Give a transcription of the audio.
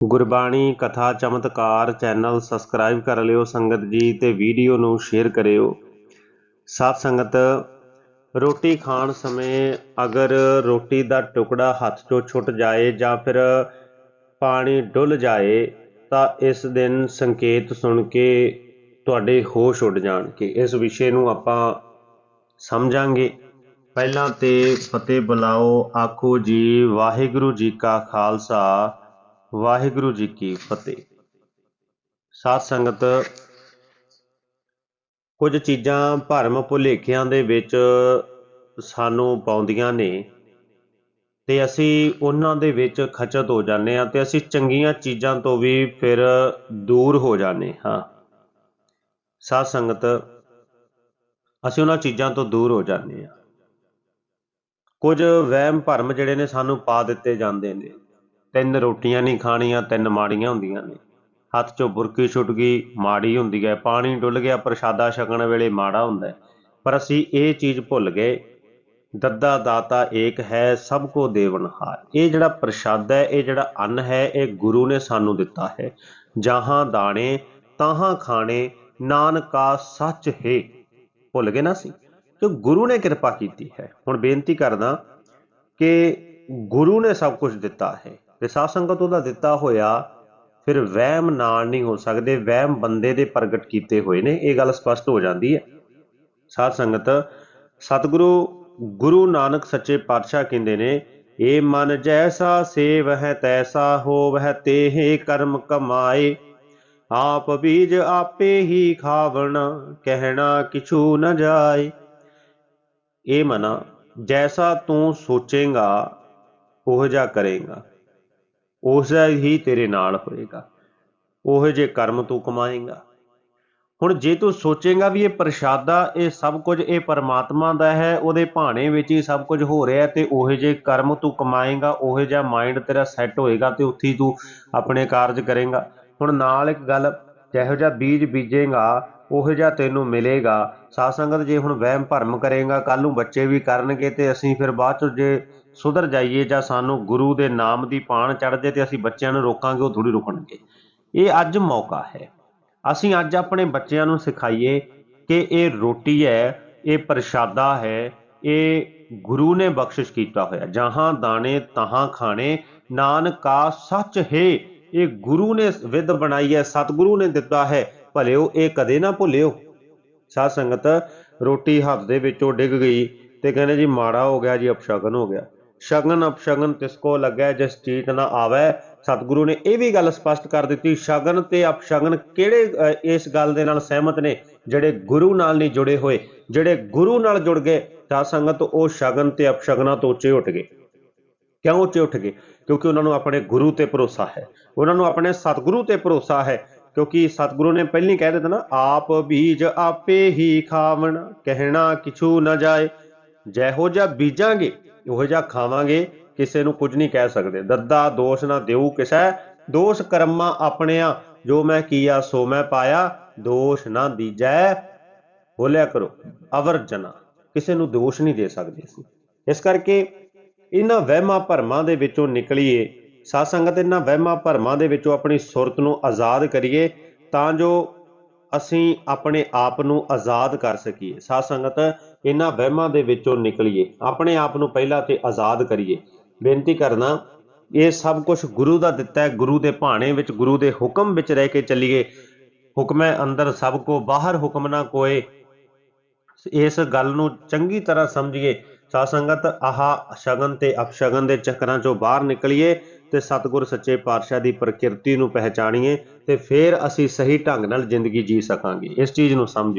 ਗੁਰਬਾਣੀ ਕਥਾ ਚਮਤਕਾਰ channel subscribe ਕਰ ਲਿਓ ਸੰਗਤ ਜੀ ਤੇ ਵੀਡੀਓ ਨੂੰ ਸ਼ੇਅਰ ਕਰਿਓ। ਸਾਧ ਸੰਗਤ, ਰੋਟੀ ਖਾਣ ਸਮੇਂ ਅਗਰ ਰੋਟੀ ਦਾ ਟੁਕੜਾ ਹੱਥ ਚੋਂ ਛੁੱਟ ਜਾਏ ਜਾਂ ਫਿਰ ਪਾਣੀ ਡੁੱਲ ਜਾਏ, ਤਾਂ ਇਸ ਦਿਨ ਸੰਕੇਤ ਸੁਣ ਕੇ ਤੁਹਾਡੇ ਹੋਸ਼ ਉੱਡ ਜਾਣਗੇ। ਇਸ ਵਿਸ਼ੇ ਨੂੰ ਆਪਾਂ ਸਮਝਾਂਗੇ। ਪਹਿਲਾਂ ਤੇ ਫਤਿਹ ਬੁਲਾਓ, ਆਖੋ ਜੀ ਵਾਹਿਗੁਰੂ ਜੀ ਕਾ ਖਾਲਸਾ ਵਾਹਿਗੁਰੂ ਜੀ ਕੀ ਫਤਿਹ। ਸਾਧ ਸੰਗਤ, ਕੁਝ ਚੀਜ਼ਾਂ ਭਰਮ ਭੁਲੇਖਿਆਂ ਦੇ ਵਿੱਚ ਸਾਨੂੰ ਪਾਉਂਦੀਆਂ ਨੇ ਤੇ ਅਸੀਂ ਉਹਨਾਂ ਦੇ ਵਿੱਚ ਖਚਤ ਹੋ ਜਾਂਦੇ ਆ ਤੇ ਅਸੀਂ ਚੰਗੀਆਂ ਚੀਜ਼ਾਂ ਤੋਂ ਵੀ ਫਿਰ ਦੂਰ ਹੋ ਜਾਂਦੇ ਹਾਂ। ਸਾਧ ਸੰਗਤ, ਅਸੀਂ ਉਹਨਾਂ ਚੀਜ਼ਾਂ ਤੋਂ ਦੂਰ ਹੋ ਜਾਂਦੇ ਆ ਕੁਝ ਵਹਿਮ ਭਰਮ ਜਿਹੜੇ ਨੇ ਸਾਨੂੰ ਪਾ ਦਿੱਤੇ ਜਾਂਦੇ ਨੇ। ਤਿੰਨ ਰੋਟੀਆਂ ਨਹੀਂ ਖਾਣੀਆਂ, ਤਿੰਨ ਮਾੜੀਆਂ ਹੁੰਦੀਆਂ ਨੇ। ਹੱਥ 'ਚੋਂ ਬੁਰਕੀ ਛੁੱਟ ਗਈ, ਮਾੜੀ ਹੁੰਦੀ ਹੈ। ਪਾਣੀ ਡੁੱਲ ਗਿਆ, ਪ੍ਰਸ਼ਾਦਾ ਛਕਣ ਵੇਲੇ ਮਾੜਾ ਹੁੰਦਾ ਪਰ ਅਸੀਂ ਇਹ ਚੀਜ਼ ਭੁੱਲ ਗਏ, ਦੱਦਾ ਦਾਤਾ ਏਕ ਹੈ, ਸਭ ਕੋ ਦੇਵਨਹਾਰ ਇਹ ਜਿਹੜਾ ਪ੍ਰਸ਼ਾਦਾ ਹੈ, ਇਹ ਜਿਹੜਾ ਅੰਨ ਹੈ, ਇਹ ਗੁਰੂ ਨੇ ਸਾਨੂੰ ਦਿੱਤਾ ਹੈ। ਜਹਾਂ ਦਾਣੇ, ਤਾਹਾਂ ਖਾਣੇ, ਨਾਨਕਾ ਸੱਚ ਹੈ। ਭੁੱਲ ਗਏ ਨਾ ਸੀ ਕਿ ਗੁਰੂ ਨੇ ਕਿਰਪਾ ਕੀਤੀ ਹੈ। ਹੁਣ ਬੇਨਤੀ ਕਰਦਾ ਕਿ ਗੁਰੂ ਨੇ ਸਭ ਕੁਝ ਦਿੱਤਾ ਹੈ। ਤੇ ਸਾਧ ਸੰਗਤ ਉਹਦਾ ਦਿੱਤਾ ਹੋਇਆ, ਫਿਰ ਵਹਿਮ ਨਾਲ ਨਹੀਂ ਹੋ ਸਕਦੇ, ਵਹਿਮ ਬੰਦੇ ਦੇ ਪ੍ਰਗਟ ਕੀਤੇ ਹੋਏ ਨੇ, ਇਹ ਗੱਲ ਸਪਸ਼ਟ ਹੋ ਜਾਂਦੀ ਹੈ। ਸਾਧ ਸੰਗਤ, ਸਤਿਗੁਰੂ ਗੁਰੂ ਨਾਨਕ ਸੱਚੇ ਪਾਤਸ਼ਾਹ ਕਹਿੰਦੇ ਨੇ, ਏ ਮਨ ਜੈਸਾ ਸੇਵ ਹੈ ਤੈਸਾ ਹੋਵਹਿ, ਤੇਹ ਕਰਮ ਕਮਾਏ। ਆਪ ਬੀਜ ਆਪੇ ਹੀ ਖਾਵਣ, ਕਹਿਣਾ ਕਿਛੂ ਨ ਜਾਏ। ਇਹ ਮਨਾ, ਜੈਸਾ ਤੂੰ ਸੋਚੇਗਾ, ਉਹ ਜਾ ਕਰੇਗਾ। ਉਸ ਹੀ ਤੇਰੇ ਨਾਲ ਹੋਏਗਾ। ਉਹ ਜੇ ਕਰਮ ਤੂੰ ਕਮਾਏਗਾ। ਹੁਣ ਜੇ ਤੂੰ ਸੋਚੇਗਾ ਵੀ ਇਹ ਪ੍ਰਸ਼ਾਦਾ, ਇਹ ਸਭ ਕੁਝ ਇਹ ਪਰਮਾਤਮਾ ਦਾ ਹੈ, ਉਹਦੇ ਭਾਣੇ ਵਿੱਚ ਹੀ ਸਭ ਕੁਝ ਹੋ ਰਿਹਾ ਤੇ ਉਹ ਜੇ ਕਰਮ ਤੂੰ ਕਮਾਏਗਾ, ਉਹ ਜਿਹਾ ਮਾਈਂਡ ਤੇਰਾ ਸੈੱਟ ਹੋਏਗਾ ਤੇ ਉੱਥੇ ਤੂੰ ਆਪਣੇ ਕਾਰਜ ਕਰੇਗਾ। ਹੁਣ ਨਾਲ ਇੱਕ ਗੱਲ ਜਿਹੋ ਜਿਹਾ ਬੀਜ ਬੀਜੇਗਾ, ਉਹ ਜਿਹਾ ਤੈਨੂੰ ਮਿਲੇਗਾ। ਸਾਧ ਸੰਗਤ ਜੇ ਹੁਣ ਵਹਿਮ ਭਰਮ ਕਰੇਗਾ ਕੱਲ ਨੂੰ ਬੱਚੇ ਵੀ ਕਰਨਗੇ ਤੇ ਅਸੀਂ ਫਿਰ ਬਾਅਦ ਚ ਜੇ ਸੁਧਰ ਜਾਈਏ ਜਾਂ ਸਾਨੂੰ ਗੁਰੂ ਦੇ ਨਾਮ ਦੀ ਪਾਣ ਚੜ ਜੇ ਤੇ ਅਸੀਂ ਬੱਚਿਆਂ ਨੂੰ ਰੋਕਾਂਗੇ, ਉਹ ਥੋੜੀ ਰੁਕਣਗੇ। ਇਹ ਅੱਜ ਮੌਕਾ ਹੈ। ਅਸੀਂ ਅੱਜ ਆਪਣੇ ਬੱਚਿਆਂ ਨੂੰ ਸਿਖਾਈਏ ਕਿ ਇਹ ਰੋਟੀ ਹੈ, ਇਹ ਪ੍ਰਸ਼ਾਦਾ ਹੈ, ਇਹ ਗੁਰੂ ਨੇ ਬਖਸ਼ਿਸ਼ ਕੀਤਾ ਹੋਇਆ। ਜਹਾਂ ਦਾਣੇ, ਤਹਾਂ ਖਾਣੇ, ਨਾਨਕਾ ਸੱਚ ਹੈ। ਇਹ ਗੁਰੂ ਨੇ ਵਿਦ ਬਣਾਈ ਹੈ, ਸਤਿਗੁਰੂ ਨੇ ਦਿੱਤਾ ਹੈ ਭਲਿਓ ਇਹ ਕਦੇ ਨਾ ਭੁੱਲਿਓ। ਸਾਧ ਸੰਗਤ ਰੋਟੀ ਹੱਥ ਦੇ ਵਿੱਚੋਂ ਡਿੱਗ ਗਈ ਤੇ ਕਹਿੰਦੇ ਜੀ ਮਾੜਾ ਹੋ ਗਿਆ ਜੀ, ਅਪਸ਼ਗਨ ਹੋ ਗਿਆ। ਸ਼ਗਨ, ਅਪਸ਼ਗਨ ਤਿਸ ਕੋ ਲੱਗੈ, ਜਿਸ ਚੀਤ ਨਾ ਆਵੈ। ਸਤਿਗੁਰੂ ਨੇ ਇਹ ਵੀ ਗੱਲ ਸਪਸ਼ਟ ਕਰ ਦਿੱਤੀ, ਸ਼ਗਨ ਤੇ ਅਪਸ਼ਗਨ ਕਿਹੜੇ ਇਸ ਗੱਲ ਦੇ ਨਾਲ ਸਹਿਮਤ ਨੇ? ਜਿਹੜੇ ਗੁਰੂ ਨਾਲ ਨਹੀਂ ਜੁੜੇ ਹੋਏ, ਜਿਹੜੇ ਗੁਰੂ ਨਾਲ ਜੁੜ ਗਏ ਤਾਂ ਸੰਗਤ ਉਹ ਸ਼ਗਨ ਤੇ ਅਪਸ਼ਗਨਾਂ ਤੋਂ ਉੱਚੇ ਉੱਠ ਗਏ। ਕਿਉਂ ਉੱਚੇ ਉੱਠ ਗਏ? ਕਿਉਂਕਿ ਉਹਨਾਂ ਨੂੰ ਆਪਣੇ ਗੁਰੂ ਤੇ ਭਰੋਸਾ ਹੈ। ਉਹਨਾਂ ਨੂੰ ਆਪਣੇ ਸਤਿਗੁਰੂ ਤੇ ਭਰੋਸਾ ਹੈ। ਕਿਉਂਕਿ ਸਤਿਗੁਰੂ ਨੇ ਪਹਿਲਾਂ ਕਹਿ ਦਿੱਤਾ ਨਾ, ਆਪ ਬੀਜ ਆਪੇ ਹੀ ਖਾਵਣ, ਕਹਿਣਾ ਕਿਛੂ ਨਾ ਜਾਏ। ਜਿਹੋ ਜਿਹਾ ਬੀਜਾਂਗੇ, ਉਹੋ ਜਿਹਾ ਖਾਵਾਂਗੇ, ਕਿਸੇ ਨੂੰ ਕੁਝ ਨਹੀਂ ਕਹਿ ਸਕਦੇ। ਦੱਦਾ ਦੋਸ਼ ਨਾ ਦੇਉ ਕਿਸੈ। ਦੋਸ਼ ਕਰਮਾਂ ਆਪਣਿਆਂ, ਜੋ ਮੈਂ ਕੀਆ ਸੋ ਮੈਂ ਪਾਇਆ। ਦੋਸ਼ ਨਾ ਦੀਜੈ ਬੋਲਿਆ ਕਰੋ ਅਵਰ ਜਨਾ ਕਿਸੇ ਨੂੰ ਦੋਸ਼ ਨਹੀਂ ਦੇ ਸਕਦੇ ਸੀ ਇਸ ਕਰਕੇ ਇਹਨਾਂ ਵਹਿਮਾਂ ਭਰਮਾਂ ਦੇ ਵਿੱਚੋਂ ਨਿਕਲੀਏ। ਸਾਧ ਸੰਗਤ ਇਹਨਾਂ ਵਹਿਮਾਂ ਭਰਮਾਂ ਦੇ ਵਿੱਚੋਂ ਆਪਣੀ ਸੁਰਤ ਨੂੰ ਆਜ਼ਾਦ ਕਰੀਏ ਤਾਂ ਜੋ ਅਸੀਂ ਆਪਣੇ ਆਪ ਨੂੰ ਆਜ਼ਾਦ ਕਰ ਸਕੀਏ। ਸਾਧ ਸੰਗਤ ਇਹਨਾਂ ਵਹਿਮਾਂ ਦੇ ਵਿੱਚੋਂ ਨਿਕਲੀਏ। ਆਪਣੇ ਆਪ ਨੂੰ ਪਹਿਲਾਂ ਤੇ ਆਜ਼ਾਦ ਕਰੀਏ। ਬੇਨਤੀ ਕਰਨਾ ਇਹ ਸਭ ਕੁਝ ਗੁਰੂ ਦਾ ਦਿੱਤਾ ਹੈ। ਗੁਰੂ ਦੇ ਭਾਣੇ ਵਿੱਚ, ਗੁਰੂ ਦੇ ਹੁਕਮ ਵਿੱਚ ਰਹਿ ਕੇ ਚੱਲੀਏ। ਹੁਕਮੈ ਅੰਦਰ ਸਭ ਕੋ, ਬਾਹਰ ਹੁਕਮ ਨਾ ਕੋਏ। ਇਸ ਗੱਲ ਨੂੰ ਚੰਗੀ ਤਰ੍ਹਾਂ ਸਮਝੀਏ ਸਾਧ ਸੰਗਤ ਆਹ ਸ਼ਗਨ ਤੇ ਅਪਸ਼ਗਨ ਦੇ ਚੱਕਰਾਂ ਚੋਂ ਬਾਹਰ ਨਿਕਲੀਏ ਤੇ ਸਤਿਗੁਰ ਸੱਚੇ ਪਾਤਸ਼ਾਹ ਦੀ ਪ੍ਰਕਿਰਤੀ ਨੂੰ ਪਹਿਚਾਣੀਏ ਤੇ ਫਿਰ ਅਸੀਂ ਸਹੀ ਢੰਗ ਨਾਲ ਜ਼ਿੰਦਗੀ ਜੀ ਸਕਾਂਗੇ। ਇਸ ਚੀਜ਼ ਨੂੰ ਸਮਝਿਓ।